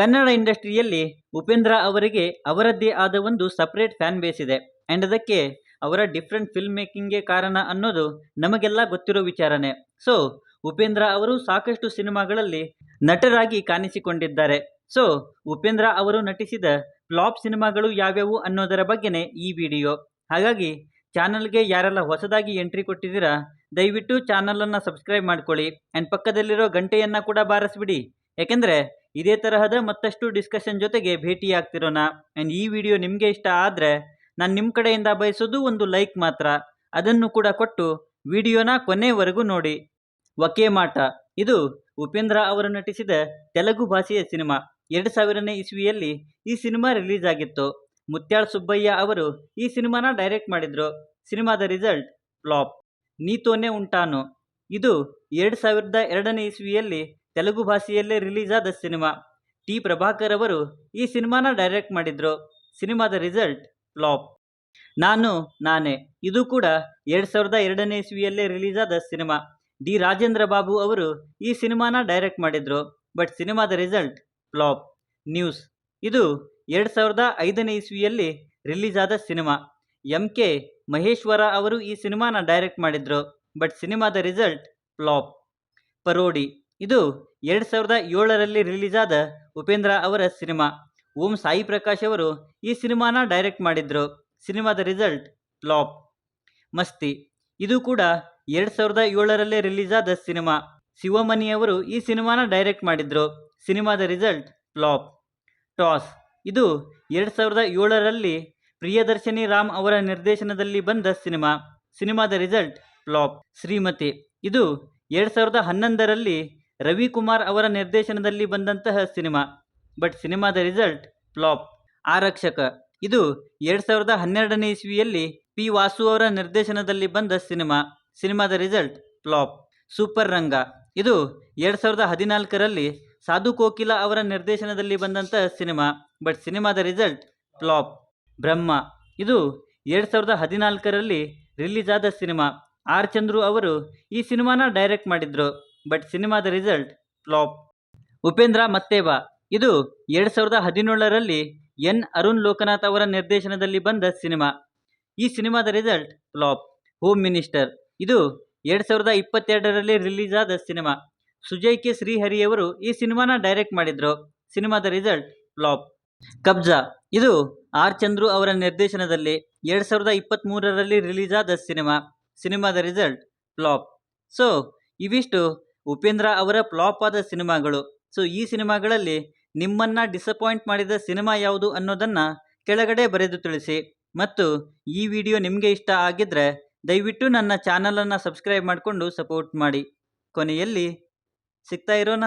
ಕನ್ನಡ ಇಂಡಸ್ಟ್ರಿಯಲ್ಲಿ ಉಪೇಂದ್ರ ಅವರಿಗೆ ಅವರದ್ದೇ ಆದ ಒಂದು ಸಪ್ರೇಟ್ ಫ್ಯಾನ್ ಬೇಸ್ ಇದೆ. ಆ್ಯಂಡ್ ಅದಕ್ಕೆ ಅವರ ಡಿಫ್ರೆಂಟ್ ಫಿಲ್ಮ್ ಮೇಕಿಂಗ್ಗೆ ಕಾರಣ ಅನ್ನೋದು ನಮಗೆಲ್ಲ ಗೊತ್ತಿರೋ ವಿಚಾರನೇ. ಸೊ ಉಪೇಂದ್ರ ಅವರು ಸಾಕಷ್ಟು ಸಿನಿಮಾಗಳಲ್ಲಿ ನಟರಾಗಿ ಕಾಣಿಸಿಕೊಂಡಿದ್ದಾರೆ. ಸೊ ಉಪೇಂದ್ರ ಅವರು ನಟಿಸಿದ ಫ್ಲಾಪ್ ಸಿನಿಮಾಗಳು ಯಾವ್ಯಾವು ಅನ್ನೋದರ ಬಗ್ಗೆನೇ ಈ ವಿಡಿಯೋ ಹಾಗಾಗಿ, ಚಾನಲ್ಗೆ ಯಾರೆಲ್ಲ ಹೊಸದಾಗಿ ಎಂಟ್ರಿ ಕೊಟ್ಟಿದ್ದೀರಾ, ದಯವಿಟ್ಟು ಚಾನಲನ್ನು ಸಬ್ಸ್ಕ್ರೈಬ್ ಮಾಡ್ಕೊಳ್ಳಿ. ಆ್ಯಂಡ್ ಪಕ್ಕದಲ್ಲಿರೋ ಗಂಟೆಯನ್ನು ಕೂಡ ಬಾರಿಸ್ಬಿಡಿ. ಯಾಕೆಂದರೆ ಇದೇ ತರಹದ ಮತ್ತಷ್ಟು ಡಿಸ್ಕಷನ್ ಜೊತೆಗೆ ಭೇಟಿಯಾಗ್ತಿರೋಣ. ಆ್ಯಂಡ್ ಈ ವಿಡಿಯೋ ನಿಮಗೆ ಇಷ್ಟ ಆದರೆ ನಾನು ನಿಮ್ಮ ಕಡೆಯಿಂದ ಬಯಸೋದು ಒಂದು ಲೈಕ್ ಮಾತ್ರ. ಅದನ್ನು ಕೂಡ ಕೊಟ್ಟು ವಿಡಿಯೋನ ಕೊನೆವರೆಗೂ ನೋಡಿ. ವಕೇ ಮಾಟ. ಇದು ಉಪೇಂದ್ರ ಅವರು ನಟಿಸಿದ ತೆಲುಗು ಭಾಷೆಯ ಸಿನಿಮಾ. ಎರಡು ಸಾವಿರನೇ ಇಸ್ವಿಯಲ್ಲಿ ಈ ಸಿನಿಮಾ ರಿಲೀಸ್ ಆಗಿತ್ತು. ಮುತ್ಯಾಳ್ ಸುಬ್ಬಯ್ಯ ಅವರು ಈ ಸಿನಿಮಾನ ಡೈರೆಕ್ಟ್ ಮಾಡಿದರು. ಸಿನಿಮಾದ ರಿಸಲ್ಟ್ ಫ್ಲಾಪ್. ನೀತೋನೆ ಉಂಟಾನು. ಇದು ಎರಡು ಸಾವಿರದ ಎರಡನೇ ಇಸ್ವಿಯಲ್ಲಿ ತೆಲುಗು ಭಾಷೆಯಲ್ಲೇ ರಿಲೀಸ್ ಆದ ಸಿನಿಮಾ. ಟಿ ಪ್ರಭಾಕರ್ ಅವರು ಈ ಸಿನಿಮಾನ ಡೈರೆಕ್ಟ್ ಮಾಡಿದ್ರು. ಸಿನಿಮಾದ ರಿಸಲ್ಟ್ ಫ್ಲಾಪ್. ನಾನು, ನಾನೇ. ಇದು ಕೂಡ ಎರಡು ಸಾವಿರದ ಎರಡನೇ ಇಸ್ವಿಯಲ್ಲೇ ರಿಲೀಸ್ ಆದ ಸಿನಿಮಾ. ಡಿ ರಾಜೇಂದ್ರ ಬಾಬು ಅವರು ಈ ಸಿನಿಮಾನ ಡೈರೆಕ್ಟ್ ಮಾಡಿದ್ರು, ಬಟ್ ಸಿನಿಮಾದ ರಿಸಲ್ಟ್ ಫ್ಲಾಪ್. ನ್ಯೂಸ್. ಇದು ಎರಡು ಸಾವಿರದ ಐದನೇ ಇಸ್ವಿಯಲ್ಲಿ ರಿಲೀಸ್ ಆದ ಸಿನಿಮಾ. ಎಂ ಕೆ ಮಹೇಶ್ವರ ಅವರು ಈ ಸಿನಿಮಾನ ಡೈರೆಕ್ಟ್ ಮಾಡಿದ್ರು, ಬಟ್ ಸಿನಿಮಾದ ರಿಸಲ್ಟ್ ಫ್ಲಾಪ್. ಪರೋಡಿ. ಇದು ಎರಡು ಸಾವಿರದ ಏಳರಲ್ಲಿ ರಿಲೀಸ್ ಆದ ಉಪೇಂದ್ರ ಅವರ ಸಿನಿಮಾ. ಓಂ ಸಾಯಿ ಪ್ರಕಾಶ್ ಅವರು ಈ ಸಿನಿಮಾನ ಡೈರೆಕ್ಟ್ ಮಾಡಿದ್ರು. ಸಿನಿಮಾದ ರಿಸಲ್ಟ್ ಫ್ಲಾಪ್. ಮಸ್ತಿ. ಇದು ಕೂಡ ಎರಡು ಸಾವಿರದ ಏಳರಲ್ಲಿ ರಿಲೀಸ್ ಆದ ಸಿನಿಮಾ. ಶಿವಮಣಿ ಅವರು ಈ ಸಿನಿಮಾನ ಡೈರೆಕ್ಟ್ ಮಾಡಿದ್ರು. ಸಿನಿಮಾದ ರಿಸಲ್ಟ್ ಫ್ಲಾಪ್. ಟಾಸ್. ಇದು ಎರಡು ಸಾವಿರದ ಏಳರಲ್ಲಿ ಪ್ರಿಯದರ್ಶಿನಿ ರಾಮ್ ಅವರ ನಿರ್ದೇಶನದಲ್ಲಿ ಬಂದ ಸಿನಿಮಾ. ಸಿನಿಮಾದ ರಿಸಲ್ಟ್ ಫ್ಲಾಪ್. ಶ್ರೀಮತಿ. ಇದು ಎರಡು ಸಾವಿರದ ಹನ್ನೊಂದರಲ್ಲಿ ರವಿಕುಮಾರ್ ಅವರ ನಿರ್ದೇಶನದಲ್ಲಿ ಬಂದಂತಹ ಸಿನಿಮಾ, ಬಟ್ ಸಿನಿಮಾದ ರಿಸಲ್ಟ್ ಫ್ಲಾಪ್. ಆರಕ್ಷಕ. ಇದು ಎರಡು ಸಾವಿರದ ಹನ್ನೆರಡನೇ ಇಸ್ವಿಯಲ್ಲಿ ಪಿ ವಾಸು ಅವರ ನಿರ್ದೇಶನದಲ್ಲಿ ಬಂದ ಸಿನಿಮಾ, ಸಿನಿಮಾದ ರಿಸಲ್ಟ್ ಫ್ಲಾಪ್. ಸೂಪರ್ ರಂಗ. ಇದು ಎರಡು ಸಾವಿರದ ಹದಿನಾಲ್ಕರಲ್ಲಿ ಸಾಧು ಕೋಕಿಲ ಅವರ ನಿರ್ದೇಶನದಲ್ಲಿ ಬಂದಂತಹ ಸಿನಿಮಾ, ಬಟ್ ಸಿನಿಮಾದ ರಿಸಲ್ಟ್ ಫ್ಲಾಪ್. ಬ್ರಹ್ಮ. ಇದು ಎರಡು ಸಾವಿರದ ಹದಿನಾಲ್ಕರಲ್ಲಿ ರಿಲೀಸ್ ಆದ ಸಿನಿಮಾ. ಆರ್ ಚಂದ್ರು ಅವರು ಈ ಸಿನಿಮಾನ ಡೈರೆಕ್ಟ್ ಮಾಡಿದ್ರು. ಬಟ್ ಸಿನಿಮಾದ ರಿಸಲ್ಟ್ ಫ್ಲಾಪ್. ಉಪೇಂದ್ರ ಮತ್ತೇವ ಇದು ಎರಡು ಸಾವಿರದ ಹದಿನೇಳರಲ್ಲಿ ಎನ್. ಅರುಣ್ ಲೋಕನಾಥ್ ಅವರ ನಿರ್ದೇಶನದಲ್ಲಿ ಬಂದ ಸಿನಿಮಾ. ಈ ಸಿನಿಮಾದ ರಿಸಲ್ಟ್ ಫ್ಲಾಪ್. Home minister. ಇದು ಎರಡು ಸಾವಿರದ ಇಪ್ಪತ್ತೆರಡರಲ್ಲಿ ರಿಲೀಸ್ ಆದ ಸಿನಿಮಾ. ಸುಜಯ್ ಕೆ. ಶ್ರೀಹರಿಯವರು ಈ ಸಿನಿಮಾನ ಡೈರೆಕ್ಟ್ ಮಾಡಿದ್ರು. ಸಿನಿಮಾದ ರಿಸಲ್ಟ್ ಫ್ಲಾಪ್. ಕಬ್ಜಾ. ಇದು ಆರ್. ಚಂದ್ರು ಅವರ ನಿರ್ದೇಶನದಲ್ಲಿ ಎರಡು ಸಾವಿರದ ಇಪ್ಪತ್ತ್ಮೂರರಲ್ಲಿ ರಿಲೀಸ್ ಆದ ಸಿನಿಮಾ. ಸಿನಿಮಾದ ರಿಸಲ್ಟ್ ಫ್ಲಾಪ್. ಸೊ, ಇವಿಷ್ಟು ಉಪೇಂದ್ರ ಅವರ ಫ್ಲಾಪ್ ಆದ ಸಿನಿಮಾಗಳು. ಸೊ, ಈ ಸಿನಿಮಾಗಳಲ್ಲಿ ನಿಮ್ಮನ್ನು ಡಿಸಪಾಯಿಂಟ್ ಮಾಡಿದ ಸಿನಿಮಾ ಯಾವುದು ಅನ್ನೋದನ್ನು ಕೆಳಗಡೆ ಬರೆದು ತಿಳಿಸಿ. ಮತ್ತು ಈ ವಿಡಿಯೋ ನಿಮಗೆ ಇಷ್ಟ ಆಗಿದ್ದರೆ ದಯವಿಟ್ಟು ನನ್ನ ಚಾನಲನ್ನು ಸಬ್ಸ್ಕ್ರೈಬ್ ಮಾಡಿಕೊಂಡು ಸಪೋರ್ಟ್ ಮಾಡಿ. ಕೊನೆಯಲ್ಲಿ ಸಿಗ್ತಾ ಇರೋಣ